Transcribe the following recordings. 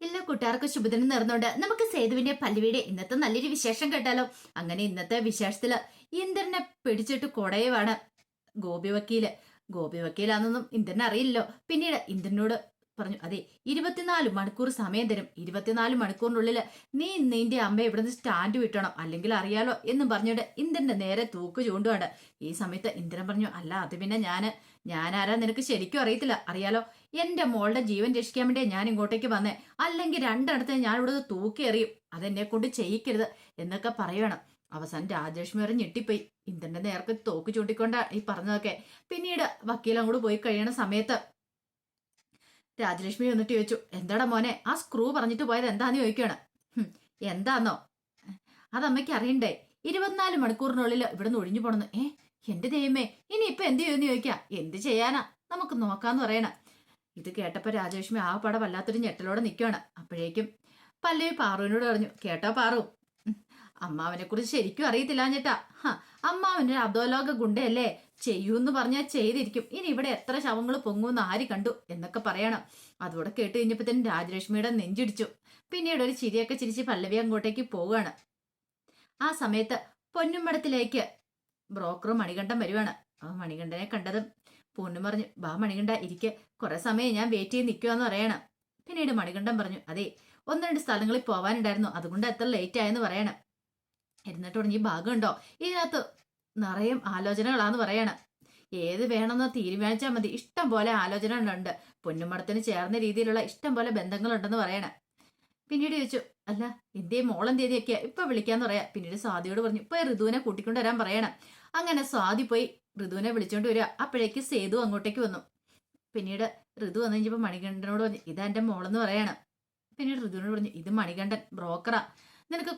എല്ലാ കൂട്ടുകാർക്കും ശുഭദിനം നേർന്നുകൊണ്ട് നമുക്ക് സേതുവിന്റെ പല്ലുവിയുടെ ഇന്നത്തെ നല്ലൊരു വിശേഷം കേട്ടാലോ? അങ്ങനെ ഇന്നത്തെ വിശേഷത്തിൽ ഇന്ദ്രനെ പിടിച്ചിട്ട് കൊടയുവാണ് ഗോപി വക്കീൽ ഗോപി വക്കീലാണെന്നൊന്നും അറിയില്ലല്ലോ പിന്നീട് ഇന്ദ്രനോട് പറഞ്ഞു അതെ ഇരുപത്തിനാല് മണിക്കൂർ സമയം തരും. ഇരുപത്തിനാല് മണിക്കൂറിനുള്ളിൽ നീ നിന്റെ അമ്മ ഇവിടുന്ന് സ്റ്റാൻഡ് വിട്ടണം. അല്ലെങ്കിൽ അറിയാലോ എന്ന് പറഞ്ഞിട്ട് ഇന്ദ്രന്റെ നേരെ തൂക്ക് ചൂണ്ടുവാണ്. ഈ സമയത്ത് ഇന്ദ്രൻ പറഞ്ഞു അല്ല അത് പിന്നെ ഞാൻ ഞാനാരാ? നിനക്ക് ശരിക്കും അറിയത്തില്ല. അറിയാലോ എന്റെ മോളുടെ ജീവൻ രക്ഷിക്കാൻ വേണ്ടി ഞാൻ ഇങ്ങോട്ടേക്ക് വന്നേ. അല്ലെങ്കിൽ രണ്ടിടത്ത് ഞാൻ ഇവിടെ തൂക്കി എറിയും. അതെന്നെ കൊണ്ട് ചെയ്യിക്കരുത് എന്നൊക്കെ പറയണം അവസാനം രാജലക്ഷ്മി വരെ ഞെട്ടിപ്പോയി. ഇന്ദ്രന്റെ നേർക്ക് തോക്ക് ചൂണ്ടിക്കൊണ്ടാ ഈ പറഞ്ഞതൊക്കെ. പിന്നീട് വക്കീലും പോയി കഴിയണ സമയത്ത് രാജലക്ഷ്മി വന്നിട്ട് ചോദിച്ചു എന്താടാ മോനെ ആ സ്ക്രൂ പറഞ്ഞിട്ട് പോയത് എന്താന്ന് ചോദിക്കുകയാണ് "ഹും, എന്താന്നോ? അതമ്മയ്ക്ക് അറിയണ്ടേ ഇരുപത്തിനാല് മണിക്കൂറിനുള്ളിൽ ഇവിടെ നിന്ന് ഒഴിഞ്ഞു പോണെന്ന്. ഏ എന്റെ ദൈവമേ ഇനി ഇപ്പൊ എന്ത് ചെയ്യുമെന്ന് ചോദിക്കാം? എന്ത് ചെയ്യാനാ? നമുക്ക് നോക്കാന്ന് പറയണ. ഇത് കേട്ടപ്പോ രാജലക്ഷ്മി ആ പടം വല്ലാത്തൊരു ഞെട്ടലോടെ നിൽക്കുകയാണ് അപ്പോഴേക്കും പല്ലവി പാറുവിനോട് പറഞ്ഞു കേട്ടോ പാറു അമ്മാവനെ കുറിച്ച് ശരിക്കും അറിയത്തില്ല അമ്മാവന്റെ ഒരു അധോലോക ഗുണ്ടയല്ലേ? ചെയ്യൂന്ന് പറഞ്ഞാൽ ചെയ്തിരിക്കും. ഇനി ഇവിടെ എത്ര ശവങ്ങൾ പൊങ്ങുമെന്ന് ആര് കണ്ടു? എന്നൊക്കെ പറയണം. അതോടെ കേട്ട് കഴിഞ്ഞപ്പോഴത്തേനും രാജലക്ഷ്മിയുടെ നെഞ്ചിടിച്ചു. പിന്നീട് ഒരു ചിരിയൊക്കെ ചിരിച്ച് പല്ലവി അങ്ങോട്ടേക്ക് പോവുകയാണ്. ആ സമയത്ത് പൊന്നുമടത്തിലേക്ക് ബ്രോക്കർ മണികണ്ഠൻ വരുവാണ്. ആ മണികണ്ഠനെ കണ്ടതും പൂർണി പറഞ്ഞു ബാ മണികണ്ഠ ഇരിക്കെ. കുറെ സമയം ഞാൻ വെയിറ്റ് ചെയ്ത് നിൽക്കുവാന്ന് പറയണം. പിന്നീട് മണികണ്ഠൻ പറഞ്ഞു അതെ ഒന്ന് രണ്ട് സ്ഥലങ്ങളിൽ പോവാനുണ്ടായിരുന്നു. അതുകൊണ്ട് എത്ര ലേറ്റ് ആയെന്ന് പറയണം. എന്നിട്ട് തുടങ്ങി ഭാഗമുണ്ടോ ഇതിനകത്ത് നിറയെ ആലോചനകളാന്ന് പറയണം. ഏത് വേണമെന്ന് തീരുമാനിച്ചാൽ മതി. ഇഷ്ടം പോലെ ആലോചനകളുണ്ട്. പൊന്നുമടത്തിന് ചേർന്ന രീതിയിലുള്ള ഇഷ്ടം പോലെ ബന്ധങ്ങളുണ്ടെന്ന് പറയണേ. പിന്നീട് ചോദിച്ചു അല്ല എന്തേ മോളം തീയതിയൊക്കെയാ ഇപ്പൊ വിളിക്കാന്ന് പറയാ. പിന്നീട് സ്വാതിയോട് പറഞ്ഞു ഇപ്പൊ ഋതുവിനെ കൂട്ടിക്കൊണ്ട് വരാൻ പറയണം. അങ്ങനെ സ്വാതി പോയി ഋതുവിനെ വിളിച്ചോണ്ട് വരിക. അപ്പോഴേക്ക് സേതു അങ്ങോട്ടേക്ക് വന്നു. പിന്നീട് ഋതു വന്നു കഴിഞ്ഞപ്പോ മണികണ്ഠനോട് പറഞ്ഞു ഇതാ എന്റെ മോളെന്ന് പറയണം. പിന്നീട് ഋതുവിനോട് പറഞ്ഞു ഇത് മണികണ്ഠൻ ബ്രോക്കറാ. നിനക്ക്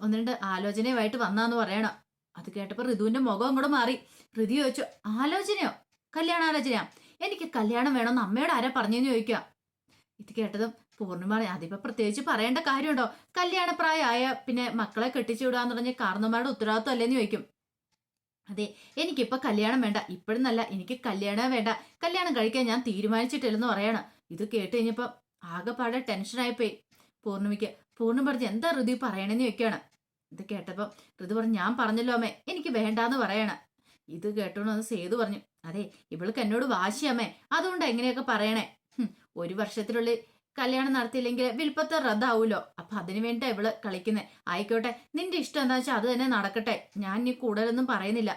ഒന്ന് രണ്ട് ആലോചനയുമായിട്ട് വന്നാന്ന് പറയണം. അത് കേട്ടപ്പോൾ ഋതുവിന്റെ മുഖം അങ്ങോട്ട് മാറി. ഋതു ചോദിച്ചു ആലോചനയോ? കല്യാണ ആലോചനയാ എനിക്ക് കല്യാണം വേണമെന്ന് അമ്മയോട് ആരാ പറഞ്ഞെന്ന് ചോദിക്കുക ഇത് കേട്ടതും പൂർണിമ അതിപ്പോ പ്രത്യേകിച്ച് പറയേണ്ട കാര്യമുണ്ടോ? കല്യാണപ്രായമായ പിന്നെ മക്കളെ കെട്ടിച്ചു വിടാന്ന് പറഞ്ഞ കാരണന്മാരുടെ ഉത്തരവാദിത്വം അല്ലേന്ന് ചോദിക്കും. അതെ എനിക്കിപ്പൊ കല്യാണം വേണ്ട. ഇപ്പോഴെന്നല്ല എനിക്ക് കല്യാണം വേണ്ട. കല്യാണം കഴിക്കാൻ ഞാൻ തീരുമാനിച്ചിട്ടില്ലെന്ന് പറയാണ്. ഇത് കേട്ട് കഴിഞ്ഞപ്പോ ആകെപ്പാടെ ടെൻഷനായിപ്പോയി പൂർണിമയ്ക്ക് പൂർണിമ പറഞ്ഞ് എന്താ ഋതു പറയണെന്ന് ചോദിക്കുകയാണ് ഇത് കേട്ടപ്പോ ഋതു പറഞ്ഞു ഞാൻ പറഞ്ഞല്ലോ അമ്മേ എനിക്ക് വേണ്ടാന്ന് പറയണേ. ഇത് കേട്ടോന്ന് സേതു പറഞ്ഞു അതെ ഇവൾക്ക് എന്നോട് വാശിയമ്മേ അതുകൊണ്ട് എങ്ങനെയൊക്കെ പറയണേ? ഒരു വർഷത്തിനുള്ളിൽ കല്യാണം നടത്തിയില്ലെങ്കിൽ വിൽപ്പത്ത് റദ്ദാവൂലോ? അപ്പൊ അതിനു വേണ്ട ഇവൾ കളിക്കുന്നേ. ആയിക്കോട്ടെ നിന്റെ ഇഷ്ടം എന്താ വെച്ചാൽ അത് തന്നെ നടക്കട്ടെ. ഞാൻ ഇനി കൂടുതലൊന്നും പറയുന്നില്ല.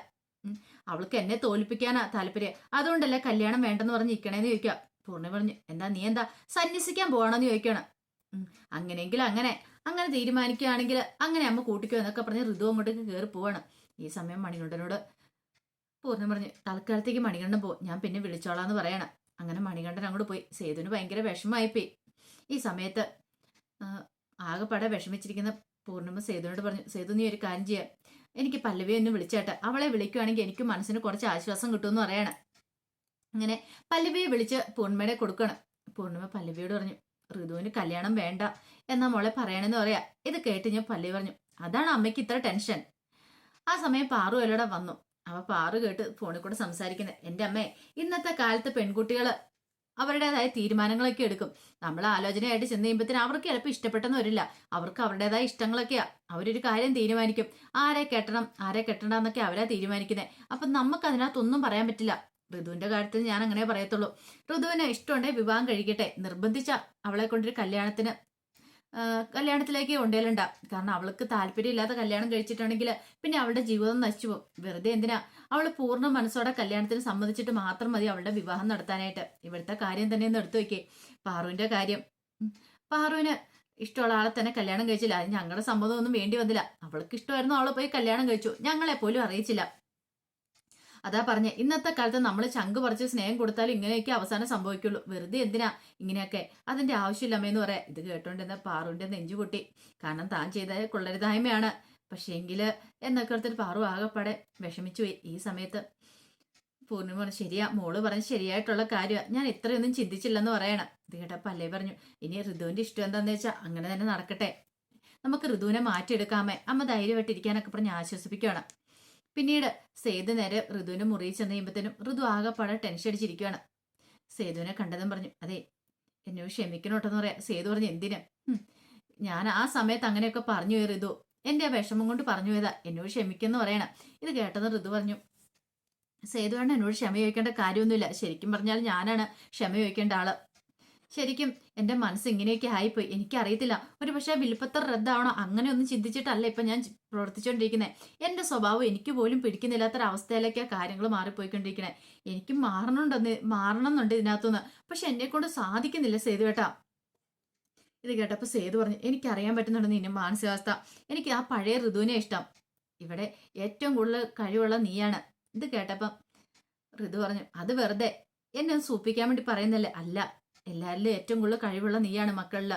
അവൾക്ക് എന്നെ തോൽപ്പിക്കാനാ താല്പര്യം. അതുകൊണ്ടല്ലേ കല്യാണം വേണ്ടെന്ന് പറഞ്ഞ് നിൽക്കണേന്ന് ചോദിക്കാം പൂർണി പറഞ്ഞു എന്താ നീ എന്താ സന്യസിക്കാൻ പോകണമെന്ന് ചോദിക്കണം. അങ്ങനെയെങ്കിൽ അങ്ങനെ അങ്ങനെ തീരുമാനിക്കുകയാണെങ്കിൽ അങ്ങനെ അമ്മ കൂട്ടിക്കോ എന്നൊക്കെ പറഞ്ഞ് ഋതു അങ്ങോട്ടേക്ക് കയറി പോവാണ്. ഈ സമയം മണികണ്ഠനോട് പൂർണം പറഞ്ഞു തൽക്കാലത്തേക്ക് മണികണ്ഠൻ പോ ഞാൻ പിന്നെ വിളിച്ചോളാം എന്ന് പറയണം. അങ്ങനെ മണികണ്ഠൻ അങ്ങോട്ട് പോയി. സേതുവിന് ഭയങ്കര വിഷമമായിപ്പോയി. ഈ സമയത്ത് ആകെപ്പാടെ വിഷമിച്ചിരിക്കുന്ന പൂർണിമ സേതുവിനോട് പറഞ്ഞു സേതു നീ ഒരു കാര്യം ചെയ്യാം. എനിക്ക് പല്ലവിയെ ഒന്ന് വിളിച്ചേട്ടെ. അവളെ വിളിക്കുവാണെങ്കിൽ എനിക്ക് മനസ്സിന് കുറച്ച് ആശ്വാസം കിട്ടുമെന്ന് പറയണം. അങ്ങനെ പല്ലവിയെ വിളിച്ച് പൂർണിമയുടെ കൊടുക്കണം. പൂർണിമ പല്ലവിയോട് പറഞ്ഞു ഋതുവിന് കല്യാണം വേണ്ട എന്നാ മോളെ പറയണെന്ന് പറയാ. ഇത് കേട്ട് ഞാൻ പല്ലി പറഞ്ഞു. അതാണ് അമ്മയ്ക്ക് ഇത്ര ടെൻഷൻ. ആ സമയം പാറു എല്ലടെ വന്നു. അവ പാറു കേട്ട് ഫോണിൽ കൂടെ സംസാരിക്കുന്നത് എന്റെ അമ്മേ ഇന്നത്തെ കാലത്ത് പെൺകുട്ടികൾ അവരുടേതായ തീരുമാനങ്ങളൊക്കെ എടുക്കും. നമ്മൾ ആലോചനയായിട്ട് ചെന്ന് കഴിയുമ്പോഴത്തേന് അവർക്ക് ചിലപ്പോൾ ഇഷ്ടപ്പെട്ടെന്ന് വരില്ല. അവർക്ക് അവരുടേതായ ഇഷ്ടങ്ങളൊക്കെയാ. അവരൊരു കാര്യം തീരുമാനിക്കും. ആരെ കെട്ടണം ആരെ കെട്ടണ്ട എന്നൊക്കെ അവരാ തീരുമാനിക്കുന്നത് അപ്പം നമുക്ക് അതിനകത്തൊന്നും പറയാൻ പറ്റില്ല. ഋതുവിന്റെ കാര്യത്തിൽ ഞാൻ അങ്ങനെ പറയത്തുള്ളൂ. ഋതുവിന് ഇഷ്ടമുണ്ടെങ്കിൽ വിവാഹം കഴിക്കട്ടെ. നിർബന്ധിച്ച അവളെ കൊണ്ടൊരു കല്യാണത്തിന് കല്യാണത്തിലേക്ക് കൊണ്ടുവരണ്ട. കാരണം അവൾക്ക് താല്പര്യമില്ലാത്ത കല്യാണം കഴിച്ചിട്ടുണ്ടെങ്കിൽ പിന്നെ അവളുടെ ജീവിതം നശിച്ചു പോകും. വെറുതെ എന്തിനാ? അവൾ പൂർണ മനസ്സോടെ കല്യാണത്തിന് സമ്മതിച്ചിട്ട് മാത്രം മതി അവളുടെ വിവാഹം നടത്താനായിട്ട്. ഇവിടുത്തെ കാര്യം തന്നെ ഒന്ന് എടുത്തു വെക്കേ പാറുവിന്റെ കാര്യം. പാറുവിന് ഇഷ്ടമുള്ള ആളെ തന്നെ കല്യാണം കഴിച്ചില്ല. അത് ഞങ്ങളുടെ സമ്മതമൊന്നും വേണ്ടി വന്നില്ല. അവൾക്ക് ഇഷ്ടമായിരുന്നു അവൾ പോയി കല്യാണം കഴിച്ചു. ഞങ്ങളെ പോലും അറിയിച്ചില്ല. അതാ പറഞ്ഞ ഇന്നത്തെ കാലത്ത് നമ്മൾ ചങ്ക് പറിച്ച് സ്നേഹം കൊടുത്താൽ ഇങ്ങനെയൊക്കെ അവസാനം സംഭവിക്കുള്ളൂ. വെറുതെ എന്തിനാ ഇങ്ങനെയൊക്കെ? അതിന്റെ ആവശ്യമില്ലമ്മയെന്ന് പറയാം. ഇത് കേട്ടോണ്ടിരുന്ന പാറുവിന്റെ നെഞ്ചു പൊട്ടി കാരണം താൻ ചെയ്ത കൊള്ളരുതായ്മയാണ്. പക്ഷേ എന്നൊക്കെ എടുത്തിട്ട് പാറു ആകെപ്പാടെ വിഷമിച്ചു പോയി ഈ സമയത്ത്. പൂർണിമ പറഞ്ഞു ശരിയാ മോൾ പറഞ്ഞ് ശരിയായിട്ടുള്ള കാര്യമാണ് ഞാൻ ഇത്രയൊന്നും ചിന്തിച്ചില്ലെന്ന് പറയണം. ഇത് കേട്ടപ്പോ അല്ലേ പറഞ്ഞു ഇനി ഋതുവിന്റെ ഇഷ്ടം എന്താണെന്ന് വെച്ചാൽ അങ്ങനെ തന്നെ നടക്കട്ടെ. നമുക്ക് ഋതുവിനെ മാറ്റിയെടുക്കാമേ. അമ്മ ധൈര്യമായിട്ടിരിക്കാനൊക്കെ പറഞ്ഞ് ആശ്വസിപ്പിക്കുകയാണ് പിന്നീട് സേതു നേരെ ഋതുവിന് മുറിയിൽ ചെന്ന് കഴിയുമ്പോഴത്തേനും ഋതു ആകെപ്പാടെ ടെൻഷൻ അടിച്ചിരിക്കുകയാണ് സേതുവിനെ കണ്ടതും പറഞ്ഞു അതെ എന്നോട് ക്ഷമിക്കണോട്ടെന്ന് പറയാം. സേതു പറഞ്ഞു എന്തിന്? ഞാൻ ആ സമയത്ത് അങ്ങനെയൊക്കെ പറഞ്ഞു പോയി ഋതു. എന്റെ വിഷമം കൊണ്ട് പറഞ്ഞു പോയതാ. എന്നോട് ക്ഷമിക്കെന്ന് പറയണം. ഇത് കേട്ടെന്ന് ഋതു പറഞ്ഞു സേതുവേണ്ട എന്നോട് ക്ഷമ ചോദിക്കേണ്ട കാര്യമൊന്നുമില്ല. ശരിക്കും പറഞ്ഞാൽ ഞാനാണ് ക്ഷമ ചോദിക്കേണ്ട ആൾ. ശരിക്കും എന്റെ മനസ്സ് ഇങ്ങനെയൊക്കെ ആയിപ്പോയി. എനിക്കറിയത്തില്ല. ഒരു പക്ഷേ വിൽപ്പത്തർ റദ്ദാവണോ? അങ്ങനെ ഒന്നും ചിന്തിച്ചിട്ടല്ല ഇപ്പൊ ഞാൻ പ്രവർത്തിച്ചുകൊണ്ടിരിക്കുന്നത് എന്റെ സ്വഭാവം എനിക്ക് പോലും പിടിക്കുന്നില്ലാത്തൊരവസ്ഥയിലേക്കാണ് കാര്യങ്ങൾ മാറിപ്പോയിക്കൊണ്ടിരിക്കണേ എനിക്ക് മാറണമുണ്ടെന്ന് മാറണം എന്നുണ്ട് ഇതിനകത്തുനിന്ന്. പക്ഷെ എന്നെ കൊണ്ട് സാധിക്കുന്നില്ല സേതുവേട്ടാ ഇത് കേട്ടപ്പോൾ സേതു പറഞ്ഞു എനിക്കറിയാൻ പറ്റുന്നുണ്ട് നിന്നെ മാനസികാവസ്ഥ. എനിക്ക് ആ പഴയ ഋതുവിനെ ഇഷ്ടം. ഇവിടെ ഏറ്റവും കൂടുതൽ കഴിവുള്ള നീയാണ്. ഇത് കേട്ടപ്പം ഋതു പറഞ്ഞു അത് വെറുതെ. എന്നെ സൂപ്പിക്കാൻ വേണ്ടി പറയുന്നല്ലേ? അല്ല. എല്ലാവരിലും ഏറ്റവും കൂടുതൽ കഴിവുള്ള നീയാണ് മക്കളിൽ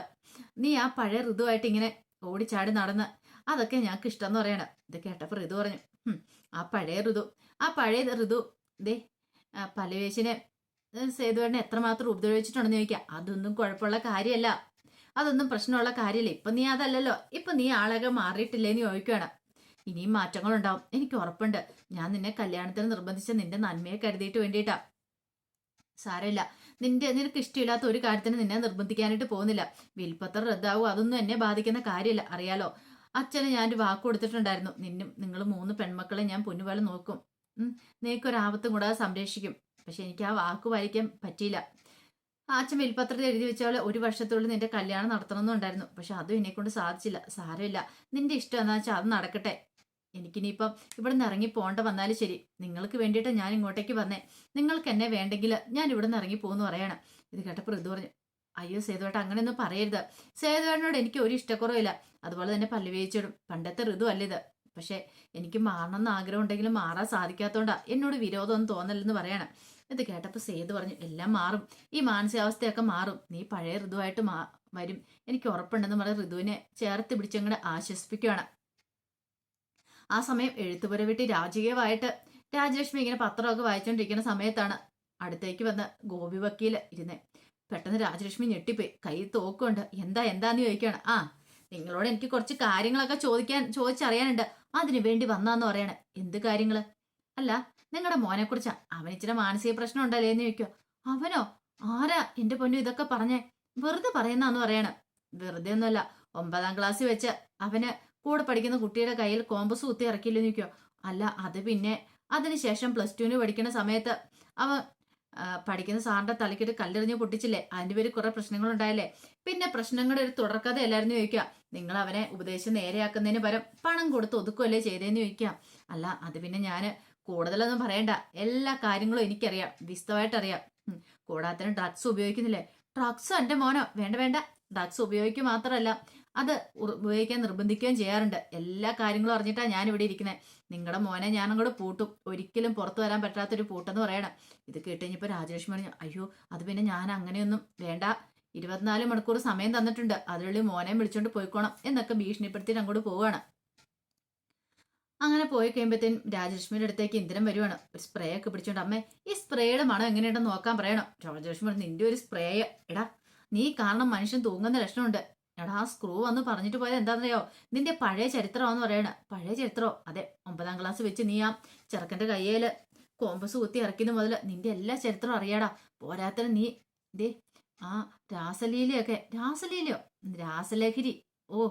നീ ആ പഴയ ഋതുവായിട്ട് ഇങ്ങനെ ഓടിച്ചാടി നടന്ന്. അതൊക്കെ ഞങ്ങൾക്ക് ഇഷ്ടം എന്ന് പറയണം. ഇത് കേട്ടപ്പോൾ ഋതു പറഞ്ഞു ആ പഴയ ഋതു ആ പഴയ ഋതു ദേ പലവേശിനെ സേതുവേട്ടനെ എത്രമാത്രം ഉപദ്രവിച്ചിട്ടുണ്ടെന്ന് ചോദിക്കുക അതൊന്നും കുഴപ്പമുള്ള കാര്യമല്ല അതൊന്നും പ്രശ്നമുള്ള കാര്യമില്ല ഇപ്പൊ നീ അതല്ലല്ലോ. ഇപ്പൊ നീ ആളൊക്കെ മാറിയിട്ടില്ലേന്ന് ചോദിക്കുകയാണ് ഇനിയും മാറ്റങ്ങളുണ്ടാവും. എനിക്ക് ഉറപ്പുണ്ട്. ഞാൻ നിന്നെ കല്യാണത്തിന് നിർബന്ധിച്ച നിന്റെ നന്മയെ കരുതിയിട്ട് വേണ്ടിയിട്ടാ. സാരമില്ല. നിന്റെ നിനക്ക് ഇഷ്ടമില്ലാത്ത ഒരു കാര്യത്തിന് നിന്നെ നിർബന്ധിക്കാനായിട്ട് പോകുന്നില്ല. വിൽപ്പത്രം റദ്ദാവും അതൊന്നും എന്നെ ബാധിക്കുന്ന കാര്യമില്ല. അറിയാലോ? അച്ഛന് ഞാൻ ഒരു വാക്ക് കൊടുത്തിട്ടുണ്ടായിരുന്നു. നിന്നും നിങ്ങൾ മൂന്ന് പെൺമക്കളെ ഞാൻ പൊന്നുപോലെ നോക്കും. നിനക്കൊരാപത്തും കൂടാതെ സംരക്ഷിക്കും. പക്ഷെ എനിക്ക് ആ വാക്ക് പാലിക്കാൻ പറ്റിയില്ല. അച്ഛൻ വിൽപ്പത്രത്തിൽ എഴുതി വെച്ചാൽ ഒരു വർഷത്തുള്ളിൽ നിന്റെ കല്യാണം നടത്തണമെന്നുണ്ടായിരുന്നു പക്ഷെ അതും എന്നെ കൊണ്ട് സാധിച്ചില്ല. സാരമില്ല. നിന്റെ ഇഷ്ടം എന്താ വെച്ചാൽ അത് നടക്കട്ടെ. എനിക്കിനിയിപ്പം ഇവിടെ നിന്ന് ഇറങ്ങി പോകേണ്ട വന്നാലും ശരി. നിങ്ങൾക്ക് വേണ്ടിയിട്ട് ഞാൻ ഇങ്ങോട്ടേക്ക് വന്നേ. നിങ്ങൾക്ക് എന്നെ വേണ്ടെങ്കിൽ ഞാൻ ഇവിടെ നിന്ന് ഇറങ്ങി പോകുന്നു പറയണം. ഇത് കേട്ടപ്പോൾ ഋതു പറഞ്ഞു അയ്യോ സേതുവേട്ട അങ്ങനെയൊന്നും പറയരുത്. സേതുവേട്ടനോട് എനിക്ക് ഒരു ഇഷ്ടക്കുറവില്ല. അതുപോലെ തന്നെ പല്ലുവേച്ചിടും പണ്ടത്തെ ഋതു അല്ല ഇത്? പക്ഷേ എനിക്ക് മാറണം എന്ന് ആഗ്രഹം ഉണ്ടെങ്കിലും മാറാൻ സാധിക്കാത്തതുകൊണ്ടാ എന്നോട് വിരോധമൊന്നും തോന്നലെന്ന് പറയണം. ഇത് കേട്ടപ്പോൾ സേതു പറഞ്ഞു എല്ലാം മാറും. ഈ മാനസികാവസ്ഥയൊക്കെ മാറും. നീ പഴയ ഋതുവായിട്ട് മാ വരും. എനിക്ക് ഉറപ്പുണ്ടെന്ന് പറഞ്ഞ ഋതുവിനെ ചേർത്ത് പിടിച്ചങ്ങോട്ട് ആശ്വസിപ്പിക്കുകയാണ് ആ സമയം എഴുത്തുപുര വിട്ടി രാജകീയമായിട്ട് രാജലക്ഷ്മി ഇങ്ങനെ പത്രമൊക്കെ വായിച്ചുകൊണ്ടിരിക്കുന്ന സമയത്താണ് അടുത്തേക്ക് വന്ന ഗോപി വക്കീൽ ഇരുന്നേ. പെട്ടെന്ന് രാജലക്ഷ്മി ഞെട്ടിപ്പോയി. കൈ തോക്കുണ്ട് എന്താ എന്താന്ന് ചോദിക്കുകയാണ്? ആ നിങ്ങളോട് എനിക്ക് കുറച്ച് കാര്യങ്ങളൊക്കെ ചോദിക്കാൻ ചോദിച്ചറിയാനുണ്ട്. അതിനു വേണ്ടി വന്നാന്ന് പറയാണ്. എന്ത് കാര്യങ്ങൾ? അല്ല നിങ്ങളുടെ മോനെ കുറിച്ചാ. അവൻ ഇച്ചിരി മാനസിക പ്രശ്നം ഉണ്ടല്ലേ എന്ന് ചോദിക്കോ അവനോ? ആരാ എന്റെ പൊന്നു ഇതൊക്കെ പറഞ്ഞേ? വെറുതെ പറയുന്നാന്ന് പറയണ. വെറുതെ ഒന്നുമല്ല. ഒമ്പതാം ക്ലാസ്സിൽ വെച്ച് അവന് കൂടെ പഠിക്കുന്ന കുട്ടിയുടെ കയ്യിൽ കോമ്പസ് കുത്തി ഇറക്കില്ലെന്ന് ചോദിക്കോ അല്ല അത് പിന്നെ അതിനുശേഷം പ്ലസ് ടുവിന് പഠിക്കുന്ന സമയത്ത് അവ പഠിക്കുന്ന സാറിന്റെ തലക്കിട്ട് കല്ലെറിഞ്ഞ് പൊട്ടിച്ചില്ലേ? അതിന്റെ പേര് കുറെ പ്രശ്നങ്ങൾ ഉണ്ടായില്ലേ പിന്നെ പ്രശ്നങ്ങളുടെ ഒരു തുടർക്കഥ എല്ലാവരും ചോദിക്കുക നിങ്ങൾ അവനെ ഉപദേശം നേരെയാക്കുന്നതിന് പരം പണം കൊടുത്ത് ഒതുക്കുമല്ലേ ചെയ്തതെന്ന് ചോദിക്കാം അല്ല അത് പിന്നെ ഞാൻ കൂടുതലൊന്നും പറയണ്ട. എല്ലാ കാര്യങ്ങളും എനിക്കറിയാം. ഉം. കൂടാത്തതിന് ഡ്രഗ്സ് ഉപയോഗിക്കുന്നില്ലേ? ഡ്രഗ്സ് എന്റെ മോനോ? വേണ്ട വേണ്ട. ഡ്രഗ്സ് ഉപയോഗിക്കുക മാത്രമല്ല അത് ഉപയോഗിക്കാൻ നിർബന്ധിക്കുകയും ചെയ്യാറുണ്ട്. എല്ലാ കാര്യങ്ങളും അറിഞ്ഞിട്ടാണ് ഞാൻ ഇവിടെ ഇരിക്കുന്നത് നിങ്ങളുടെ മോനെ ഞാനും കൂടെ പൂട്ടും. ഒരിക്കലും പുറത്തു വരാൻ പറ്റാത്തൊരു പൂട്ടെന്ന് പറയണം. ഇത് കേട്ടുകഴിഞ്ഞപ്പോൾ രാജലക്ഷ്മി പറഞ്ഞു അയ്യോ അത് പിന്നെ ഞാൻ അങ്ങനെയൊന്നും വേണ്ട. ഇരുപത്തിനാല് മണിക്കൂർ സമയം തന്നിട്ടുണ്ട്. അതിനുള്ളിൽ മോനെ വിളിച്ചുകൊണ്ട് പോയിക്കോണം എന്നൊക്കെ ഭീഷണിപ്പെടുത്തിയിട്ട് അങ്ങോട്ട് പോവാണ് അങ്ങനെ പോയി കഴിയുമ്പോഴത്തേനും രാജലക്ഷ്മിയുടെ അടുത്തേക്ക് ഇന്ദ്രൻ വരുവാണ്. ഒരു സ്പ്രേ ഒക്കെ പിടിച്ചോണ്ട് അമ്മേ ഈ സ്പ്രേയുടെ മണം എങ്ങനെയുണ്ടെന്ന് നോക്കാൻ പറയണം. രാജലക്ഷ്മി നിന്റെ ഒരു സ്പ്രേ എടാ നീ കാരണം മനുഷ്യൻ തൂങ്ങുന്ന ലക്ഷണമുണ്ട്. എടാ ആ സ്ക്രൂ വന്ന് പറഞ്ഞിട്ട് പോയത് എന്താണെന്നറിയോ? നിന്റെ പഴയ ചരിത്രമാണെന്ന് പറയണ. പഴയ ചരിത്രമോ അതെ ഒമ്പതാം ക്ലാസ് വെച്ച് നീ ആ ചെറുക്കന്റെ കയ്യേൽ കോമ്പസ് കുത്തി ഇറക്കിയത് മുതൽ നിന്റെ എല്ലാ ചരിത്രവും അറിയാടാ. പോരാത്തതിന് നീ ദേ ആ രാസലീലയൊക്കെ രാസലീലയോ? രാസലഹരി. ഓ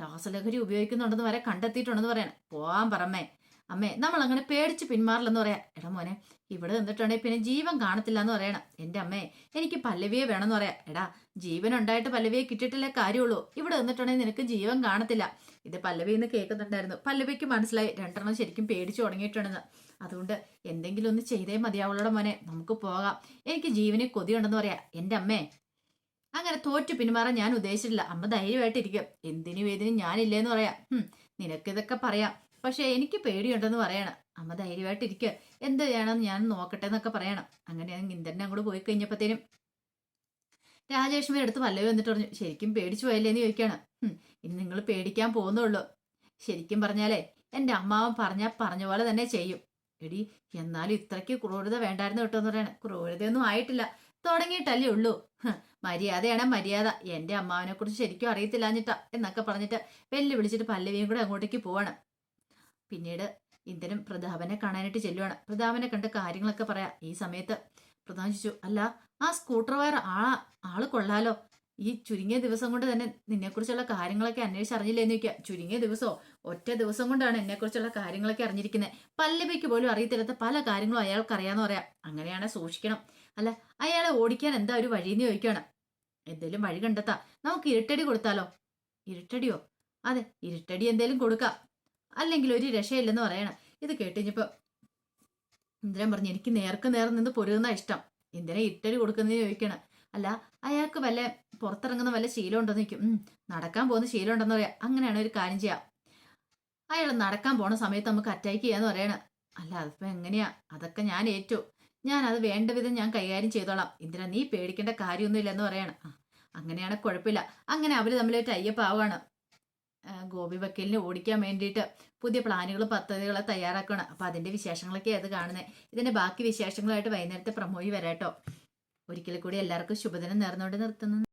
രാസലഹരി ഉപയോഗിക്കുന്നുണ്ടെന്ന് വരെ കണ്ടെത്തിയിട്ടുണ്ടെന്ന് പറയണം. പോവാൻ പറമ്മേ. അമ്മേ നമ്മൾ അങ്ങനെ പേടിച്ച് പിന്മാറില്ലെന്ന് പറയാം എടാ മോനെ ഇവിടെ നിന്നിട്ടുണ്ടെങ്കിൽ പിന്നെ ജീവൻ കാണത്തില്ല എന്ന് പറയണം. എന്റെ അമ്മേ എനിക്ക് പല്ലവിയെ വേണമെന്ന് പറയാം. എടാ ജീവൻ ഉണ്ടായിട്ട് പല്ലവിയെ കിട്ടിയിട്ടില്ലേ കാര്യമുള്ളൂ. ഇവിടെ നിന്നിട്ടുണ്ടെങ്കിൽ നിനക്ക് ജീവൻ കാണത്തില്ല. ഇത് പല്ലവി എന്ന് കേൾക്കുന്നുണ്ടായിരുന്നു. പല്ലവിക്ക് മനസ്സിലായി രണ്ടെണ്ണം ശരിക്കും പേടിച്ചു തുടങ്ങിയിട്ടുണ്ടെന്ന് അതുകൊണ്ട് എന്തെങ്കിലും ഒന്ന് ചെയ്തേ മതിയാവുള്ളൂടെ മോനെ നമുക്ക് പോകാം. എനിക്ക് ജീവനെ കൊതിയുണ്ടെന്ന് പറയാം. എന്റെ അമ്മേ. അങ്ങനെ തോറ്റു പിന്മാറാൻ ഞാൻ ഉദ്ദേശിച്ചിട്ടില്ല. അമ്മ ധൈര്യമായിട്ടിരിക്കും. എന്തിനും ഏതിനും ഞാനില്ലേന്ന് പറയാം. നിനക്കിതൊക്കെ പറയാം. പക്ഷെ എനിക്ക് പേടിയുണ്ടെന്ന് പറയണം. അമ്മ ധൈര്യമായിട്ടിരിക്കുക എന്ത് ചെയ്യണമെന്ന് ഞാൻ നോക്കട്ടെ എന്നൊക്കെ പറയണം. അങ്ങനെ ഇന്ദ്രനെ അങ്ങോട്ട് പോയി കഴിഞ്ഞപ്പോഴത്തേനും രാജലക്ഷ്മി അടുത്ത് പല്ലവി വന്നിട്ട് പറഞ്ഞു ശരിക്കും പേടിച്ചു പോയല്ലേ എന്ന് ചോദിക്കുകയാണ് "ഹും, ഇനി നിങ്ങൾ പേടിക്കാൻ പോകുന്നുള്ളൂ. ശരിക്കും പറഞ്ഞാലേ എന്റെ അമ്മാവൻ പറഞ്ഞാൽ പറഞ്ഞ പോലെ തന്നെ ചെയ്യും. എടി എന്നാലും ഇത്രയ്ക്ക് ക്രൂരത വേണ്ടായിരുന്നു കേട്ടോ എന്ന് പറയണേ. ക്രൂരതയൊന്നും ആയിട്ടില്ല. തുടങ്ങിയിട്ടല്ലേ ഉള്ളൂ. മര്യാദയാണ് മര്യാദ. എന്റെ അമ്മാവനെ കുറിച്ച് ശരിക്കും അറിയത്തില്ലാഞ്ഞിട്ടാ എന്നൊക്കെ പറഞ്ഞിട്ട് വെല്ലു വിളിച്ചിട്ട് പല്ലവിയും കൂടെ അങ്ങോട്ടേക്ക് പോവാണ്. പിന്നീട് ഇന്ദ്രൻ പ്രതാപനെ കാണാനായിട്ട് ചെല്ലുവാണ്. പ്രതാപനെ കണ്ട് കാര്യങ്ങളൊക്കെ പറയാം. ഈ സമയത്ത് പ്രധാൻ ചോദിച്ചു അല്ല ആ സ്കൂട്ടർ വയർ ആ ആൾ കൊള്ളാലോ? ഈ ചുരുങ്ങിയ ദിവസം കൊണ്ട് തന്നെ നിന്നെക്കുറിച്ചുള്ള കാര്യങ്ങളൊക്കെ അന്വേഷിച്ച് അറിഞ്ഞില്ലെന്ന് ചോദിക്കുക ചുരുങ്ങിയ ദിവസമോ ഒറ്റ ദിവസം കൊണ്ടാണ് എന്നെക്കുറിച്ചുള്ള കാര്യങ്ങളൊക്കെ അറിഞ്ഞിരിക്കുന്നത് പല്ലവിക്ക് പോലും അറിയത്തില്ലാത്ത പല കാര്യങ്ങളും അയാൾക്ക് അറിയാന്ന് പറയാം. അങ്ങനെയാണെ സൂക്ഷിക്കണം. അല്ല അയാളെ ഓടിക്കാൻ എന്താ ഒരു വഴിയെന്ന് ചോദിക്കുകയാണ് എന്തേലും വഴി കണ്ടെത്താം. നമുക്ക് ഇരുട്ടടി കൊടുത്താലോ? ഇരുട്ടടിയോ? അതെ ഇരുട്ടടി എന്തേലും കൊടുക്കാം. അല്ലെങ്കിൽ ഒരു രക്ഷയില്ലെന്ന് പറയണം. ഇത് കേട്ടിഞ്ഞപ്പോ ഇന്ദ്രൻ പറഞ്ഞു എനിക്ക് നേർക്ക് നേർ നിന്ന് പൊരുകുന്ന ഇഷ്ടം. എന്തിനാ ഇട്ടടി കൊടുക്കുന്നതിന് ചോദിക്കണം. അല്ല അയാൾക്ക് വല്ല പുറത്തിറങ്ങുന്ന വല്ല ശീലം ഉണ്ടെന്ന് ചോദിക്കും നടക്കാൻ പോകുന്ന ശീലം ഉണ്ടെന്ന് പറയാം. അങ്ങനെയാണ് ഒരു കാര്യം ചെയ്യാം. അയാൾ നടക്കാൻ പോണ സമയത്ത് നമുക്ക് അറ്റാക്ക് ചെയ്യാന്ന് പറയണം. അല്ല അതിപ്പോ എങ്ങനെയാ? അതൊക്കെ ഞാൻ ഏറ്റു. ഞാൻ അത് വേണ്ട വിധം ഞാൻ കൈകാര്യം ചെയ്തോളാം. ഇന്ദിര നീ പേടിക്കേണ്ട കാര്യമൊന്നുമില്ല എന്ന് പറയണം അങ്ങനെയാണെ കുഴപ്പമില്ല. അങ്ങനെ അവർ തമ്മിൽ ടൈപ്പ് ആവുകയാണ്. ഗോപി വക്കീലിനെ ഓടിക്കാൻ വേണ്ടിയിട്ട് പുതിയ പ്ലാനുകളും പദ്ധതികളും തയ്യാറാക്കണം. അപ്പൊ അതിന്റെ വിശേഷങ്ങളൊക്കെ അത് കാണുന്നത് ഇതിന്റെ ബാക്കി വിശേഷങ്ങളായിട്ട് വൈകുന്നേരത്തെ പ്രമോയി വരാട്ടോ. ഒരിക്കൽ കൂടി എല്ലാവർക്കും ശുഭദിനം നേർന്നുകൊണ്ട് നിർത്തുന്നു.